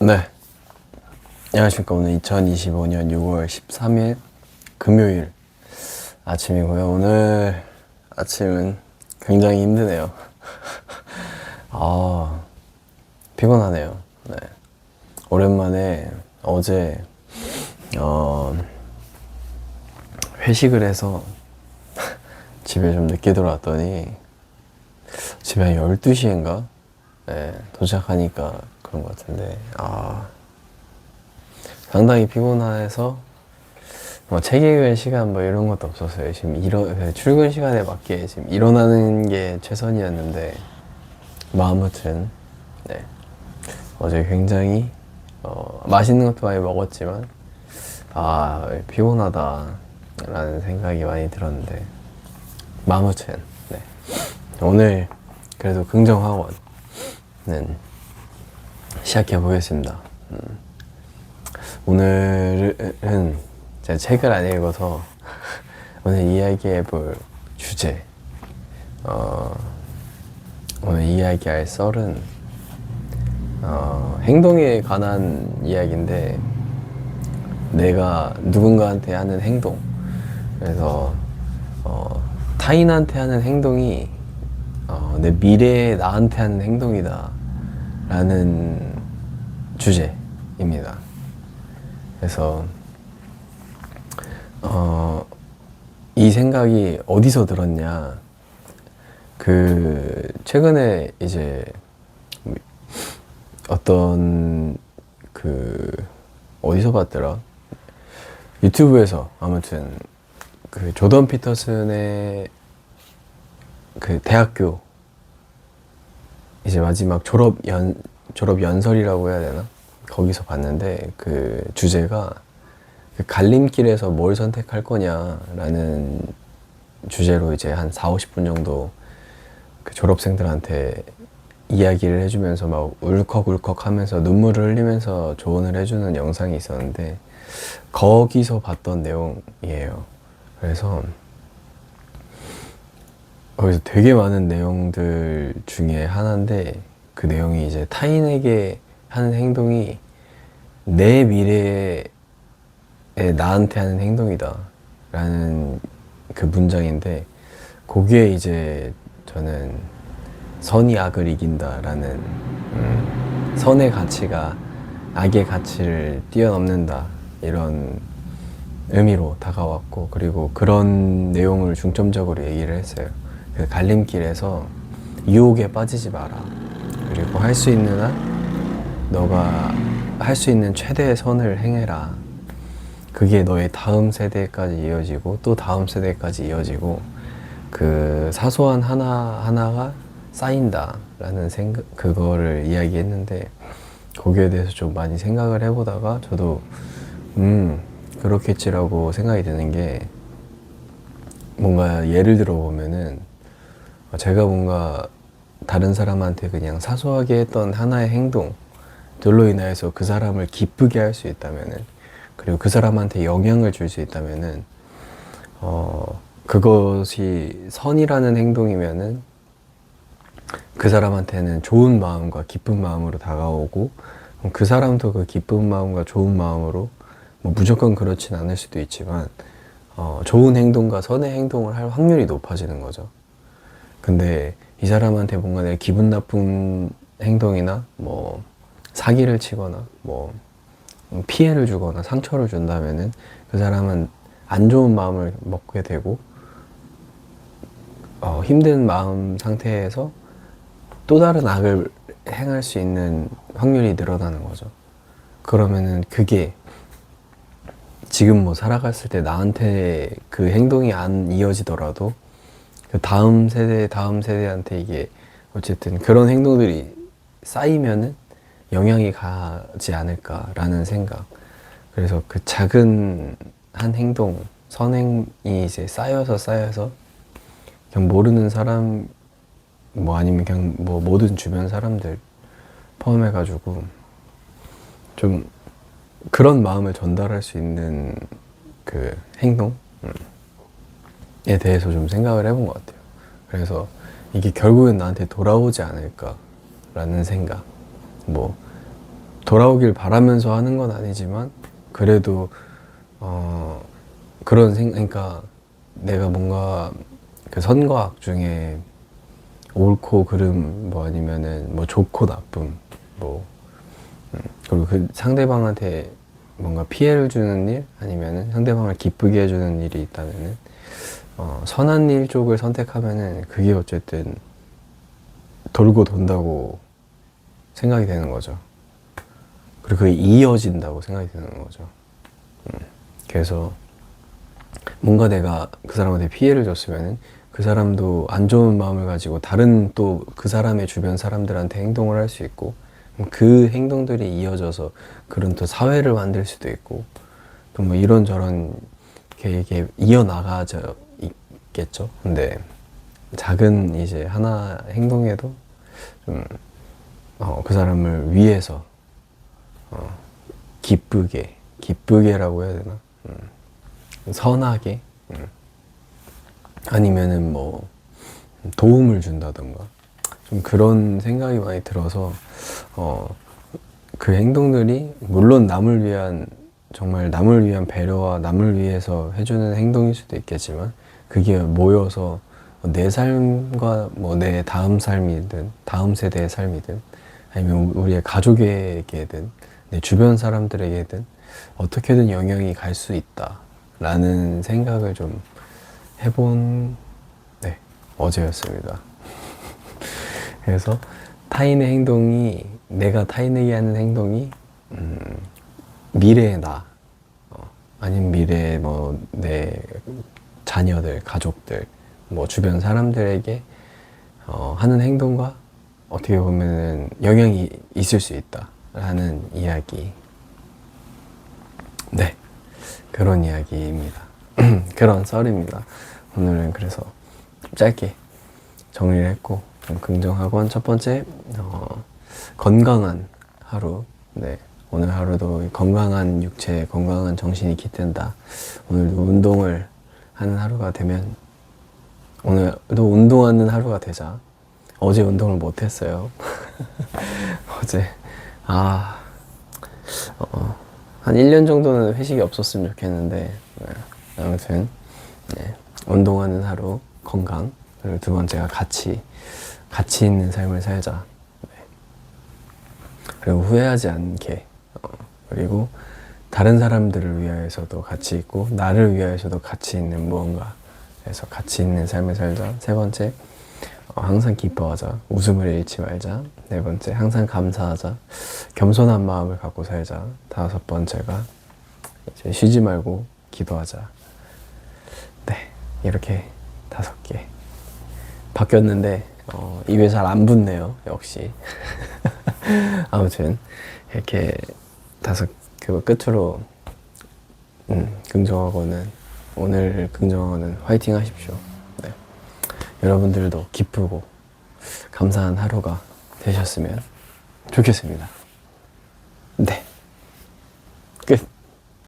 네. 안녕하십니까. 오늘 2025년 6월 13일 금요일 아침이고요. 오늘 아침은 굉장히 힘드네요. 아, 피곤하네요. 네. 오랜만에 어제, 어, 회식을 해서 집에 좀 늦게 돌아왔더니 집에 한 12시인가? 네, 도착하니까 그런 것 같은데, 아, 상당히 피곤해서, 뭐, 책 읽을 시간 뭐 이런 것도 없었어요. 지금 일어, 그 출근 시간에 맞게 지금 일어나는 게 최선이었는데, 뭐, 아무튼, 네. 어제 굉장히, 어, 맛있는 것도 많이 먹었지만, 아, 피곤하다. 라는 생각이 많이 들었는데, 뭐, 아무튼, 네. 오늘 그래도 긍정학원 은 시작해 보겠습니다. 음. 오늘은 제가 책을 안 읽어서 오늘 이야기해 볼 주제, 어, 오늘 이야기할 썰은 어, 행동에 관한 이야기인데 내가 누군가한테 하는 행동, 그래서 어, 타인한테 하는 행동이 어, 내 미래에 나한테 하는 행동이다 라는 주제입니다. 그래서 어, 이 생각이 어디서 들었냐 그 최근에 이제 어떤 그 어디서 봤더라 유튜브에서 아무튼 그 조던 피터슨의 그 대학교 이제 마지막 졸업 연 졸업 연설이라고 해야 되나 거기서 봤는데 그 주제가 그 갈림길에서 뭘 선택할 거냐라는 주제로 이제 한 4, 50분 정도 그 졸업생들한테 이야기를 해주면서 막 울컥울컥 하면서 눈물을 흘리면서 조언을 해주는 영상이 있었는데 거기서 봤던 내용이에요. 그래서 거기서 되게 많은 내용들 중에 하나인데 그 내용이 이제 타인에게 하는 행동이 내 미래에 나한테 하는 행동이다 라는 그 문장인데 거기에 이제 저는 선이 악을 이긴다 라는 음, 선의 가치가 악의 가치를 뛰어넘는다 이런 의미로 다가왔고 그리고 그런 내용을 중점적으로 얘기를 했어요. 그 갈림길에서 유혹에 빠지지 마라. 그리고 할 수 있는 한 너가 할 수 있는 최대의 선을 행해라. 그게 너의 다음 세대까지 이어지고 또 다음 세대까지 이어지고 그 사소한 하나 하나가 쌓인다라는 생각 그거를 이야기했는데 거기에 대해서 좀 많이 생각을 해보다가 저도 음 그렇겠지라고 생각이 드는 게 뭔가 예를 들어 보면은 제가 뭔가 다른 사람한테 그냥 사소하게 했던 하나의 행동들로 인하여서 그 사람을 기쁘게 할 수 있다면은 그리고 그 사람한테 영향을 줄 수 있다면은 어 그것이 선이라는 행동이면은 그 사람한테는 좋은 마음과 기쁜 마음으로 다가오고 그 사람도 그 기쁜 마음과 좋은 마음으로 뭐 무조건 그렇진 않을 수도 있지만 어, 좋은 행동과 선의 행동을 할 확률이 높아지는 거죠. 근데 이 사람한테 뭔가 내 기분 나쁜 행동이나 뭐 사기를 치거나 뭐 피해를 주거나 상처를 준다면은 그 사람은 안 좋은 마음을 먹게 되고 어, 힘든 마음 상태에서 또 다른 악을 행할 수 있는 확률이 늘어나는 거죠. 그러면은 그게 지금 뭐 살아갔을 때 나한테 그 행동이 안 이어지더라도 그 다음 세대, 다음 세대한테 이게 어쨌든 그런 행동들이 쌓이면은 영향이 가지 않을까라는 생각. 그래서 그 작은 한 행동, 선행이 이제 쌓여서 쌓여서 그냥 모르는 사람, 뭐 아니면 그냥 뭐 모든 주변 사람들 포함해가지고 좀 그런 마음을 전달할 수 있는 그 행동? 음. 에 대해서 좀 생각을 해본 것 같아요. 그래서 이게 결국엔 나한테 돌아오지 않을까라는 생각. 뭐, 돌아오길 바라면서 하는 건 아니지만 그래도 어 그런 생 그러니까 내가 뭔가 그 선과악 중에 옳고 그름 뭐 아니면은 뭐 좋고 나쁨 뭐 음, 그리고 그 상대방한테 뭔가 피해를 주는 일 아니면은 상대방을 기쁘게 해주는 일이 있다면은 어, 선한 일 쪽을 선택하면은 그게 어쨌든 돌고 돈다고 생각이 되는 거죠. 그리고 그게 이어진다고 생각이 드는 거죠. 음, 그래서 뭔가 내가 그 사람한테 피해를 줬으면은 그 사람도 안 좋은 마음을 가지고 다른 또 그 사람의 주변 사람들한테 행동을 할 수 있고 그 행동들이 이어져서 그런 또 사회를 만들 수도 있고 또 뭐 이런저런 게 이게 이어나가져 있겠죠. 근데 작은 이제 하나 행동에도 좀 어, 그 사람을 위해서 어, 기쁘게 기쁘게라고 해야 되나? 음, 선하게 음, 아니면은 뭐 도움을 준다던가. 좀 그런 생각이 많이 들어서 어, 그 행동들이 물론 남을 위한 정말 남을 위한 배려와 남을 위해서 해주는 행동일 수도 있겠지만 그게 모여서 내 삶과 뭐 내 다음 삶이든 다음 세대의 삶이든 아니면 우리의 가족에게든 내 주변 사람들에게든 어떻게든 영향이 갈 수 있다라는 생각을 좀 해본 네, 어제였습니다. 그래서 타인의 행동이 내가 타인에게 하는 행동이 음, 미래의 나 어, 아니면 미래의 뭐내 자녀들, 가족들, 뭐 주변 사람들에게 어, 하는 행동과 어떻게 보면은 영향이 있을 수 있다라는 이야기. 네, 그런 이야기입니다. 그런 썰입니다. 오늘은 그래서 좀 짧게 정리를 했고 좀 긍정하고 첫 번째 어, 건강한 하루. 네, 오늘 하루도 건강한 육체, 건강한 정신이 깃든다. 오늘도 운동을 하는 하루가 되면 오늘도 운동하는 하루가 되자. 어제 운동을 못 했어요. 어제 아 어, 한 1년 정도는 회식이 없었으면 좋겠는데 네. 아무튼 네. 운동하는 하루 건강 그리고 두 번째가 같이 같이 있는 삶을 살자 네. 그리고 후회하지 않게 어, 그리고 다른 사람들을 위하여서도 같이 있고 나를 위하여서도 같이 있는 무언가 그래서 같이 있는 삶을 살자. 세 번째 어, 항상 기뻐하자. 웃음을 잃지 말자. 네 번째 항상 감사하자. 겸손한 마음을 갖고 살자. 다섯 번째가 이제 쉬지 말고 기도하자. 네 이렇게 다섯 개 바뀌었는데 어, 입에 잘 안 붙네요 역시. 아무튼 이렇게 다섯 그 끝으로 음, 긍정하고는 오늘 긍정하고는 화이팅 하십시오. 네. 여러분들도 기쁘고 감사한 하루가 되셨으면 좋겠습니다. 네.